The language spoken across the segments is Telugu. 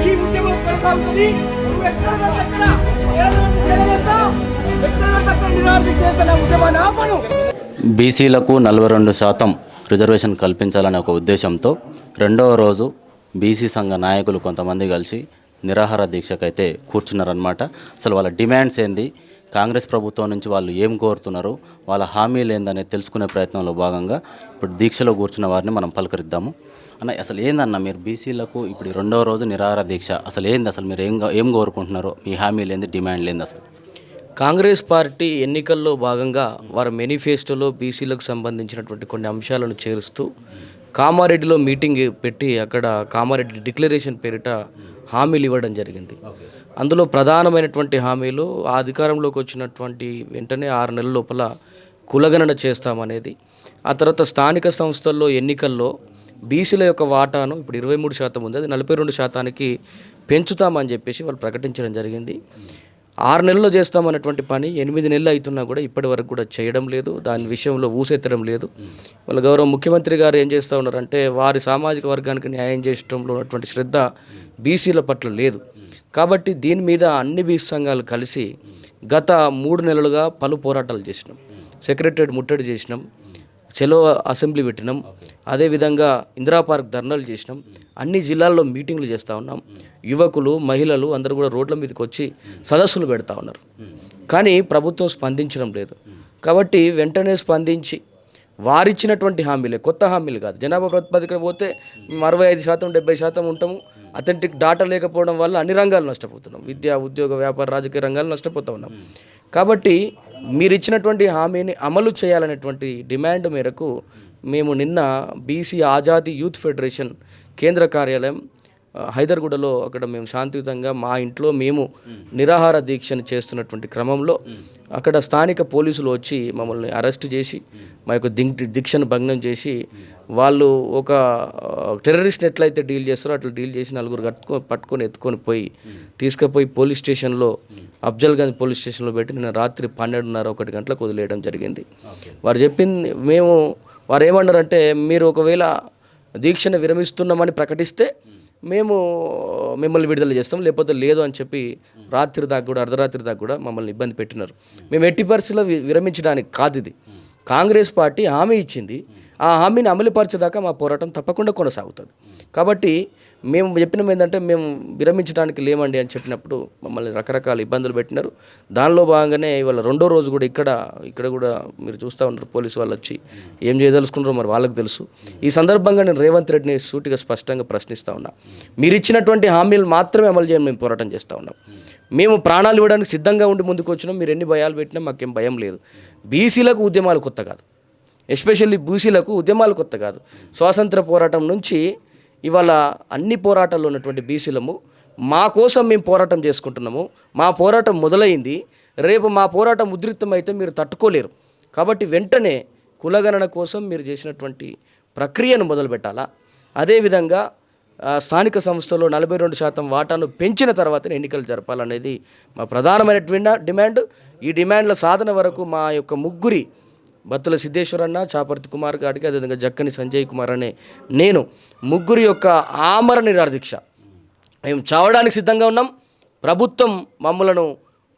ఈ ఉద్యమం కొనసాగుతుంది నువ్వు ఎక్కడ తెలియజేస్తావు. ఎక్కడ చేస్తున్న ఉద్యమాన్ని ఆపను బీసీలకు నలభై రెండు శాతం రిజర్వేషన్ కల్పించాలనే ఒక ఉద్దేశంతో రెండవ రోజు బీసీ సంఘ నాయకులు కొంతమంది కలిసి నిరాహార దీక్షకైతే కూర్చున్నారనమాట అసలు వాళ్ళ డిమాండ్స్ ఏంది? కాంగ్రెస్ ప్రభుత్వం నుంచి వాళ్ళు ఏం కోరుతున్నారు? వాళ్ళ హామీలు ఏందనేది తెలుసుకునే ప్రయత్నంలో భాగంగా ఇప్పుడు దీక్షలో కూర్చున్న వారిని మనం పలకరిద్దాము. అన్న అసలు ఏందన్న మీరు బీసీలకు ఇప్పుడు రెండవ రోజు నిరాహార దీక్ష? అసలు ఏంది? అసలు మీరు ఏం ఏం కోరుకుంటున్నారో? మీ హామీలు ఏంది? డిమాండ్లు ఏంది అసలు? కాంగ్రెస్ పార్టీ ఎన్నికల్లో భాగంగా వారి మేనిఫెస్టోలో బీసీలకు సంబంధించినటువంటి కొన్ని అంశాలను చేరుస్తూ కామారెడ్డిలో మీటింగ్ పెట్టి అక్కడ కామారెడ్డి డిక్లరేషన్ పేరిట హామీలు ఇవ్వడం జరిగింది. అందులో ప్రధానమైనటువంటి హామీలు ఆ అధికారంలోకి వచ్చినటువంటి వెంటనే ఆరు నెలల లోపల కులగణన చేస్తామనేది. ఆ తర్వాత స్థానిక సంస్థల్లో ఎన్నికల్లో బీసీల యొక్క వాటాను ఇప్పుడు ఇరవై మూడు శాతం ఉంది. అది నలభై రెండు శాతానికి పెంచుతామని చెప్పేసి వాళ్ళు ప్రకటించడం జరిగింది. ఆరు నెలల్లో చేస్తామన్నటువంటి పని ఎనిమిది నెలలు అవుతున్నా కూడా ఇప్పటి వరకు కూడా చేయడం లేదు. దాని విషయంలో ఊసెత్తడం లేదు. వాళ్ళ గౌరవ ముఖ్యమంత్రి గారు ఏం చేస్తూ ఉన్నారంటే వారి సామాజిక వర్గానికి న్యాయం చేయడంలో ఉన్నటువంటి శ్రద్ధ బీసీల పట్ల లేదు. కాబట్టి దీని మీద అన్ని బీసీ సంఘాలు కలిసి గత మూడు నెలలుగా పలు పోరాటాలు చేసినాం. సెక్రటరేట్ ముట్టడి చేసినాం. చెలో అసెంబ్లీ పెట్టినాం. అదేవిధంగా ఇందిరా పార్క్ ధర్నాలు చేసినాం. అన్ని జిల్లాల్లో మీటింగ్లు చేస్తూ ఉన్నాం. యువకులు మహిళలు అందరూ కూడా రోడ్ల మీదకి వచ్చి సదస్సులు పెడతా ఉన్నారు. కానీ ప్రభుత్వం స్పందించడం లేదు. కాబట్టి వెంటనే స్పందించి వారిచ్చినటువంటి హామీలే కొత్త హామీలు కాదు. జనాభా ప్రాతిపదికన పోతే మేము అరవై ఐదు శాతం డెబ్బై శాతం ఉంటాము. అథెంటిక్ డాటా లేకపోవడం వల్ల అన్ని రంగాలు నష్టపోతున్నాం. విద్య ఉద్యోగ వ్యాపార రాజకీయ రంగాలు నష్టపోతూ ఉన్నాం. కాబట్టి మీరు ఇచ్చినటువంటి హామీని అమలు చేయాలనేటువంటి డిమాండ్ మేరకు మేము నిన్న బీసీ ఆజాదీ యూత్ ఫెడరేషన్ కేంద్ర కార్యాలయం హైదర్గూడలో అక్కడ మేము శాంతియుతంగా మా ఇంట్లో మేము నిరాహార దీక్షను చేస్తున్నటువంటి క్రమంలో అక్కడ స్థానిక పోలీసులు వచ్చి మమ్మల్ని అరెస్ట్ చేసి మా యొక్క దిక్ దీక్షను భగ్నం చేసి వాళ్ళు ఒక టెర్రరిస్ట్ ఎట్లయితే డీల్ చేస్తారో అట్లా డీల్ చేసి నలుగురు కట్టుకొని పట్టుకొని ఎత్తుకొని పోయి తీసుకుపోయి పోలీస్ స్టేషన్లో అఫ్జల్గంజ్ పోలీస్ స్టేషన్లో పెట్టి నిన్న రాత్రి పన్నెండున్నర ఒకటి గంటలకు వదిలేయడం జరిగింది. వారు చెప్పింది మేము వారు ఏమన్నారంటే మీరు ఒకవేళ దీక్షను విరమిస్తున్నామని ప్రకటిస్తే మేము మిమ్మల్ని విడుదల చేస్తాం లేకపోతే లేదు అని చెప్పి రాత్రి దాకా కూడా అర్ధరాత్రి దాకా కూడా మమ్మల్ని ఇబ్బంది పెట్టినారు. మేము ఎట్టి పరిస్థితుల్లో విరమించడానికి కాదు ఇది. కాంగ్రెస్ పార్టీ హామీ ఇచ్చింది. ఆ హామీని అమలుపరిచేదాకా మా పోరాటం తప్పకుండా కొనసాగుతుంది. కాబట్టి మేము చెప్పినాం ఏంటంటే మేము విరమించడానికి లేమండి అని చెప్పినప్పుడు మమ్మల్ని రకరకాల ఇబ్బందులు పెట్టినారు. దానిలో భాగంగానే ఇవాళ రెండో రోజు కూడా ఇక్కడ ఇక్కడ కూడా మీరు చూస్తూ ఉన్నారు పోలీసు వాళ్ళు వచ్చి ఏం చేయదలుచుకున్నారో మరి వాళ్ళకి తెలుసు. ఈ సందర్భంగా నేను రేవంత్ రెడ్డిని సూటిగా స్పష్టంగా ప్రశ్నిస్తూ ఉన్నా. మీరు ఇచ్చినటువంటి హామీలు మాత్రమే అమలు చేయని మేము పోరాటం చేస్తూ ఉన్నాం. మేము ప్రాణాలు ఇవ్వడానికి సిద్ధంగా ఉండి ముందుకు వచ్చినాం. మీరు ఎన్ని భయాలు పెట్టినా మాకేం భయం లేదు. బీసీలకు ఉద్యమాలు కొత్త కాదు. ఎస్పెషల్లీ బీసీలకు ఉద్యమాలు కొత్త కాదు. స్వాతంత్ర పోరాటం నుంచి ఇవాళ అన్ని పోరాటాల్లో ఉన్నటువంటి బీసీలము మా కోసం మేము పోరాటం చేసుకుంటున్నాము మా పోరాటం మొదలైంది రేపు మా పోరాటం ఉధృతమైతే మీరు తట్టుకోలేరు. కాబట్టి వెంటనే కులగణన కోసం మీరు చేసినటువంటి ప్రక్రియను మొదలుపెట్టాలా? అదేవిధంగా స్థానిక సంస్థలో నలభై రెండు శాతం వాటాను పెంచిన తర్వాతనే ఎన్నికలు జరపాలనేది మా ప్రధానమైనటువంటి డిమాండ్. ఈ డిమాండ్ల సాధన వరకు మా యొక్క ముగ్గురి బత్తుల సిద్ధేశ్వర్ అన్న చాపర్తి కుమార్ గారికి అదేవిధంగా జక్కని సంజయ్ కుమార్ అనే నేను ముగ్గురి యొక్క ఆమర నిరాదీక్ష. మేము చావడానికి సిద్ధంగా ఉన్నాం. ప్రభుత్వం మమ్మలను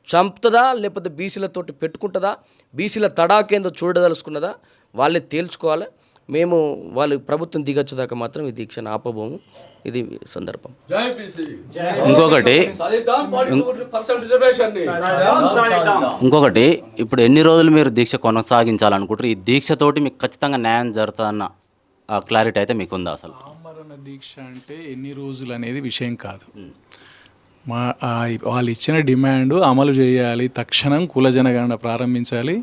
చంపుతుందా లేకపోతే బీసీలతోటి పెట్టుకుంటుందా బీసీల తడాకేందో చూడదలుచుకున్నదా వాళ్ళే తేల్చుకోవాలి. మేము వాళ్ళు ప్రభుత్వం దిగొచ్చేదాకా మాత్రం ఈ దీక్షను ఆపబోము. ఇది సందర్భం. ఇంకొకటి ఇంకొకటి ఇప్పుడు ఎన్ని రోజులు మీరు దీక్ష కొనసాగించాలనుకుంటారు ఈ దీక్షతోటి మీకు ఖచ్చితంగా న్యాయం జరుగుతుందన్న క్లారిటీ అయితే మీకు ఉందా అసలు? ఆమరణ దీక్ష అంటే ఎన్ని రోజులు అనేది విషయం కాదు. మా ఆ వాళ్ళు ఇచ్చిన డిమాండ్ అమలు చేయాలి తక్షణం కుల జనగణన ప్రారంభించాలి.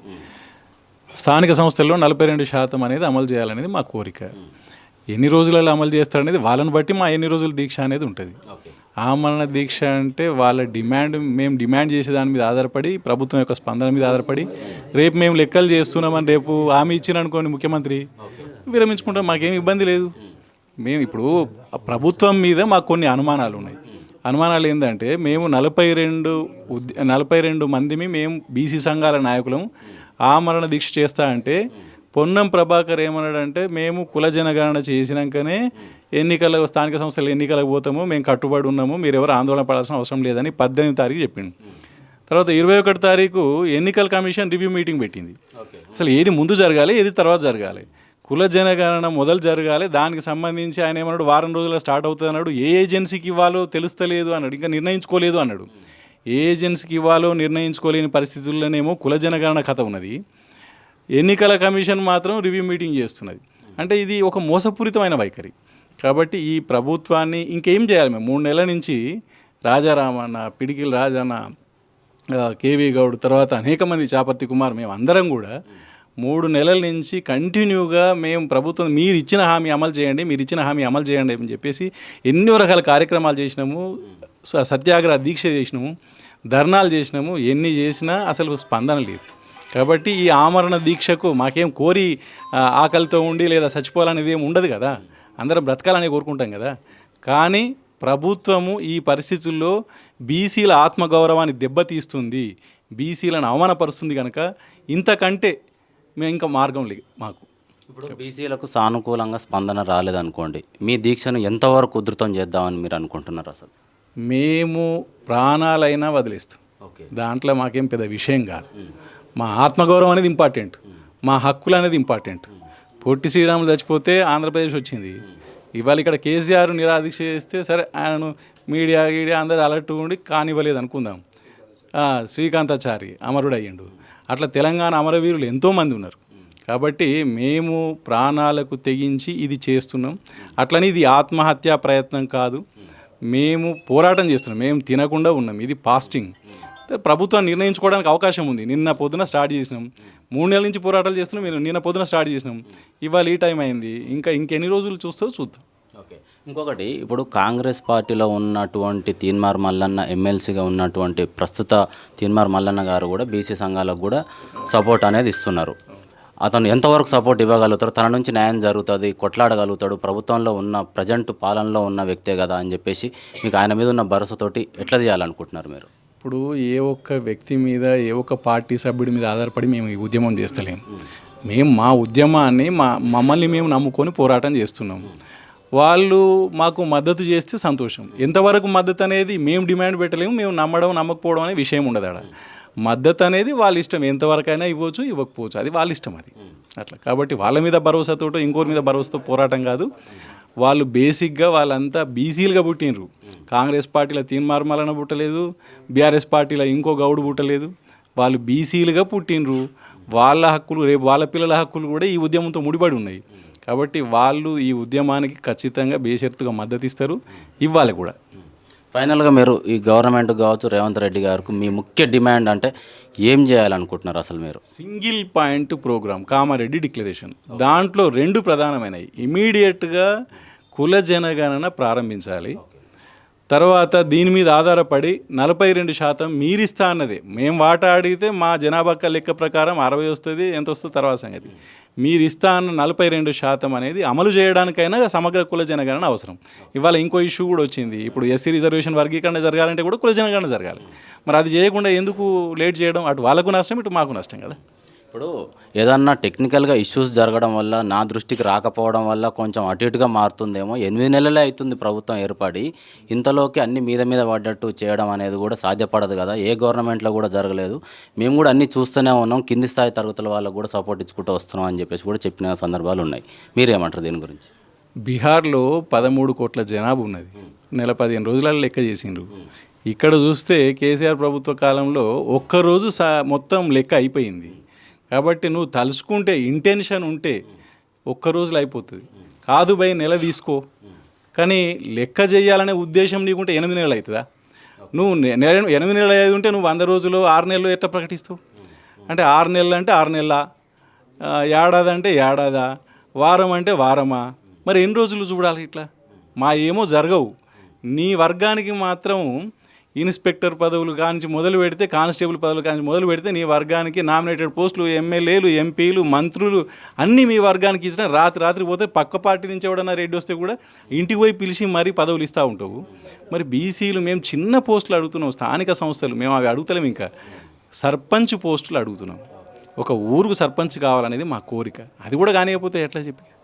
స్థానిక సంస్థల్లో నలభై రెండు శాతం అనేది అమలు చేయాలనేది మా కోరిక. ఎన్ని రోజులలో అమలు చేస్తారనేది వాళ్ళని బట్టి మా ఎన్ని రోజుల దీక్ష అనేది ఉంటుంది. ఆమరణ దీక్ష అంటే వాళ్ళ డిమాండ్ మేము డిమాండ్ చేసే దాని మీద ఆధారపడి ప్రభుత్వం యొక్క స్పందన మీద ఆధారపడి రేపు మేము లెక్కలు చేస్తున్నామని రేపు హామీ ఇచ్చిన అనుకోండి ముఖ్యమంత్రి విరమించుకుంటాం మాకేం ఇబ్బంది లేదు. మేము ఇప్పుడు ప్రభుత్వం మీద మాకు కొన్ని అనుమానాలు ఉన్నాయి. అనుమానాలు ఏంటంటే మేము నలభై రెండు ఉద్ నలభై రెండు మందిమి మేము బీసీ సంఘాల నాయకులం. ఆమరణ దీక్ష చేస్తా అంటే పొన్నం ప్రభాకర్ ఏమన్నాడంటే మేము కుల జనగణన చేసినాకనే ఎన్నికల స్థానిక సంస్థల ఎన్నికలకు పోతాము మేము కట్టుబడి ఉన్నాము మీరు ఎవరు ఆందోళన పడాల్సిన అవసరం లేదని పద్దెనిమిది తారీఖు చెప్పిండు. తర్వాత ఇరవై ఒకటి తారీఖు ఎన్నికల కమిషన్ రివ్యూ మీటింగ్ పెట్టింది. అసలు ఏది ముందు జరగాలి ఏది తర్వాత జరగాలి? కుల జనగణన మొదలు జరగాలి దానికి సంబంధించి ఆయన ఏమన్నాడు వారం రోజుల్లో స్టార్ట్ అవుతుంది అన్నాడు. ఏ ఏజెన్సీకి ఇవ్వాలో తెలుస్తలేదు అన్నాడు. ఇంకా నిర్ణయించుకోలేదు అన్నాడు. ఏ ఏజెన్సీకి ఇవ్వాలో నిర్ణయించుకోలేని పరిస్థితుల్లోనేమో కుల జనగణన కథ ఉన్నది. ఎన్నికల కమిషన్ మాత్రం రివ్యూ మీటింగ్ చేస్తున్నది. అంటే ఇది ఒక మోసపూరితమైన వైఖరి. కాబట్టి ఈ ప్రభుత్వాన్ని ఇంకేం చేయాలి మేము? మూడు నెలల నుంచి రాజారామన్న పిడికిల రాజన్న కేవీ గౌడ్ తర్వాత అనేక మంది చాపర్తి కుమార్ మేము అందరం కూడా మూడు నెలల నుంచి కంటిన్యూగా మేము ప్రభుత్వం మీరు ఇచ్చిన హామీ అమలు చేయండి మీరు ఇచ్చిన హామీ అమలు చేయండి అని చెప్పేసి ఎన్నో రకాల కార్యక్రమాలు చేసినాము. సత్యాగ్రహ దీక్ష చేసినాము ధర్నాలు చేసినాము ఎన్ని చేసినా అసలు స్పందన లేదు. కాబట్టి ఈ ఆమరణ దీక్షకు మాకేం కోరి ఆకలితో ఉండి లేదా చచ్చిపోవాలనేది ఏం ఉండదు కదా. అందరం బ్రతకాలని కోరుకుంటాం కదా. కానీ ప్రభుత్వము ఈ పరిస్థితుల్లో బీసీల ఆత్మగౌరవాన్ని దెబ్బతీస్తుంది. బీసీలను అవమానపరుస్తుంది కనుక ఇంతకంటే మేము ఇంకా మార్గం లేదు మాకు. ఇప్పుడు బీసీలకు సానుకూలంగా స్పందన రాలేదనుకోండి మీ దీక్షను ఎంతవరకు ఉధృతం చేద్దామని మీరు అనుకుంటున్నారు అసలు? మేము ప్రాణాలైనా వదిలేస్తాం. ఓకే. దాంట్లో మాకేం పెద్ద విషయం కాదు. మా ఆత్మగౌరవం అనేది ఇంపార్టెంట్. మా హక్కులు అనేది ఇంపార్టెంట్. పొట్టి శ్రీరాములు చచ్చిపోతే ఆంధ్రప్రదేశ్ వచ్చింది. ఇవాళ ఇక్కడ కేసీఆర్ నిరాదీక్ష చేస్తే సరే ఆయనను మీడియా గీడియా అందరూ అలర్ట్ ఉండి కానివ్వలేదు అనుకుందాం. శ్రీకాంతాచారి అమరుడు అయ్యిండు అట్లా తెలంగాణ అమరవీరులు ఎంతోమంది ఉన్నారు. కాబట్టి మేము ప్రాణాలకు తెగించి ఇది చేస్తున్నాం. అట్లని ఇది ఆత్మహత్యా ప్రయత్నం కాదు. మేము పోరాటం చేస్తున్నాం మేము తినకుండా ఉన్నాం. ఇది ఫాస్టింగ్ ప్రభుత్వం నిర్ణయించుకోవడానికి అవకాశం ఉంది. నిన్న పొద్దున స్టార్ట్ చేసినాం. మూడు నెలల నుంచి పోరాటాలు చేస్తున్నాం. మీరు నిన్న పొద్దున స్టార్ట్ చేసినాం. ఇవాళ ఈ టైం అయింది. ఇంకా ఇంకెన్ని రోజులు చూస్తారో చూద్దాం. ఓకే ఇంకొకటి ఇప్పుడు కాంగ్రెస్ పార్టీలో ఉన్నటువంటి తీన్మార్ మల్లన్న ఎమ్మెల్సీగా ఉన్నటువంటి ప్రస్తుత తీన్మార్ మల్లన్న గారు కూడా బీసీ సంఘాలకు కూడా సపోర్ట్ అనేది ఇస్తున్నారు. అతను ఎంతవరకు సపోర్ట్ ఇవ్వగలుగుతారు తన నుంచి న్యాయం జరుగుతుంది కొట్లాడగలుగుతాడు ప్రభుత్వంలో ఉన్న ప్రజెంట్ పాలనలో ఉన్న వ్యక్తే కదా అని చెప్పేసి మీకు ఆయన మీద ఉన్న భరోసాతోటి ఎట్లా చేయాలనుకుంటున్నారు మీరు? ఇప్పుడు ఏ ఒక్క వ్యక్తి మీద ఏ ఒక్క పార్టీ సభ్యుడి మీద ఆధారపడి మేము ఈ ఉద్యమం చేస్తలేము మేము మా ఉద్యమాన్ని మా మమ్మల్ని మేము నమ్ముకొని పోరాటం చేస్తున్నాం. వాళ్ళు మాకు మద్దతు చేస్తే సంతోషం. ఎంతవరకు మద్దతు అనేది మేము డిమాండ్ పెట్టలేము మేము నమ్మడం నమ్మకపోవడం అనే విషయం ఉండదు అక్కడ మద్దతు అనేది వాళ్ళ ఇష్టం ఎంతవరకైనా ఇవ్వచ్చు ఇవ్వకపోవచ్చు. అది వాళ్ళ ఇష్టం అది. అట్లా. కాబట్టి వాళ్ళ మీద భరోసాతోటో ఇంకోరి మీద భరోసాతో పోరాటం కాదు. వాళ్ళు బేసిక్గా వాళ్ళంతా బీసీలుగా పుట్టినరు కాంగ్రెస్ పార్టీలో తీన్మార్మలన పుట్టలేదు. బీఆర్ఎస్ పార్టీలో ఇంకో గౌడు పుట్టలేదు. వాళ్ళు బీసీలుగా పుట్టినరు వాళ్ళ హక్కులు రేపు వాళ్ళ పిల్లల హక్కులు కూడా ఈ ఉద్యమంతో ముడిపడి ఉన్నాయి. కాబట్టి వాళ్ళు ఈ ఉద్యమానికి ఖచ్చితంగా బేషరతుగా మద్దతు ఇస్తారు ఇవ్వాలి కూడా. ఫైనల్గా మీరు ఈ గవర్నమెంట్ కావచ్చు రేవంత్ రెడ్డి గారికి మీ ముఖ్య డిమాండ్ అంటే ఏం చేయాలనుకుంటున్నారు అసలు మీరు? Single point program Kamareddy declaration. దాంట్లో రెండు ప్రధానమైనవి. ఇమీడియట్గా కుల జనగణన ప్రారంభించాలి. తర్వాత దీని మీద ఆధారపడి నలభై రెండు శాతం మీరిస్తా అన్నదే. మేము వాటా అడిగితే మా జనాభా లెక్క ప్రకారం అరవై వస్తుంది ఎంత వస్తుంది తర్వాత సంగతి. మీరు ఇస్తా అన్న నలభై రెండు శాతం అనేది అమలు చేయడానికైనా సమగ్ర కుల జనగణన అవసరం. ఇవాళ ఇంకో ఇష్యూ కూడా వచ్చింది. ఇప్పుడు ఎస్సీ రిజర్వేషన్ వర్గీకరణ జరగాలంటే కూడా కుల జనగణన జరగాలి. మరి అది చేయకుండా ఎందుకు లేట్ చేయడం? అటు వాళ్ళకు నష్టం ఇటు మాకు నష్టం కదా. ఇప్పుడు ఏదన్నా టెక్నికల్గా ఇష్యూస్ జరగడం వల్ల నా దృష్టికి రాకపోవడం వల్ల కొంచెం అటు ఇటుగా మారుతుందేమో. ఎనిమిది నెలలే అవుతుంది ప్రభుత్వం ఏర్పడి. ఇంతలోకి అన్ని మీద మీద పడ్డట్టు చేయడం అనేది కూడా సాధ్యపడదు కదా. ఏ గవర్నమెంట్లో కూడా జరగలేదు. మేము కూడా అన్ని చూస్తూనే ఉన్నాం. కింది స్థాయి తరగతుల వాళ్ళకు కూడా సపోర్ట్ ఇచ్చుకుంటూ వస్తున్నాం అని చెప్పేసి కూడా చెప్పిన సందర్భాలు ఉన్నాయి. మీరేమంటారు దీని గురించి? బీహార్లో పదమూడు కోట్ల జనాభా ఉన్నది. నెల పదిహేను రోజులలో లెక్క చేసిండ్రు. ఇక్కడ చూస్తే కేసీఆర్ ప్రభుత్వ కాలంలో ఒక్కరోజు సా మొత్తం లెక్క అయిపోయింది. కాబట్టి నువ్వు తలుచుకుంటే ఇంటెన్షన్ ఉంటే ఒక్క రోజులో అయిపోతుంది. కాదు భయ నెల తీసుకో. కానీ లెక్క చేయాలనే ఉద్దేశం నీకుంటే ఎనిమిది నెలలు అవుతుందా? నువ్వు నెల ఎనిమిది నెలలు అయ్యేది ఉంటే నువ్వు వంద రోజులు ఆరు నెలలు ఎట్లా ప్రకటిస్తావు? అంటే ఆరు నెలలు అంటే ఆరు నెలల ఏడాది అంటే ఏడాదా వారం అంటే వారమా? మరి ఎన్ని రోజులు చూడాలి ఇట్లా? మా ఏమో జరగవు. నీ వర్గానికి మాత్రం ఇన్స్పెక్టర్ పదవులు కానించి మొదలు పెడితే కానిస్టేబుల్ పదవులు కానించి మొదలు పెడితే నీ వర్గానికి నామినేటెడ్ పోస్టులు ఎమ్మెల్యేలు ఎంపీలు మంత్రులు అన్నీ మీ వర్గానికి ఇచ్చిన రాత్రి రాత్రి పోతే పక్క పార్టీ నుంచి ఎవడన్నా రెడ్డి వస్తే కూడా ఇంటికి పోయి పిలిచి మరీ పదవులు ఇస్తూ ఉంటావు. మరి బీసీలు మేము చిన్న పోస్టులు అడుగుతున్నాం స్థానిక సంస్థలు మేము అవి అడుగుతలేము ఇంకా. సర్పంచ్ పోస్టులు అడుగుతున్నాం. ఒక ఊరుకు సర్పంచ్ కావాలనేది మా కోరిక. అది కూడా కానియకపోతే ఎట్లా చెప్పి?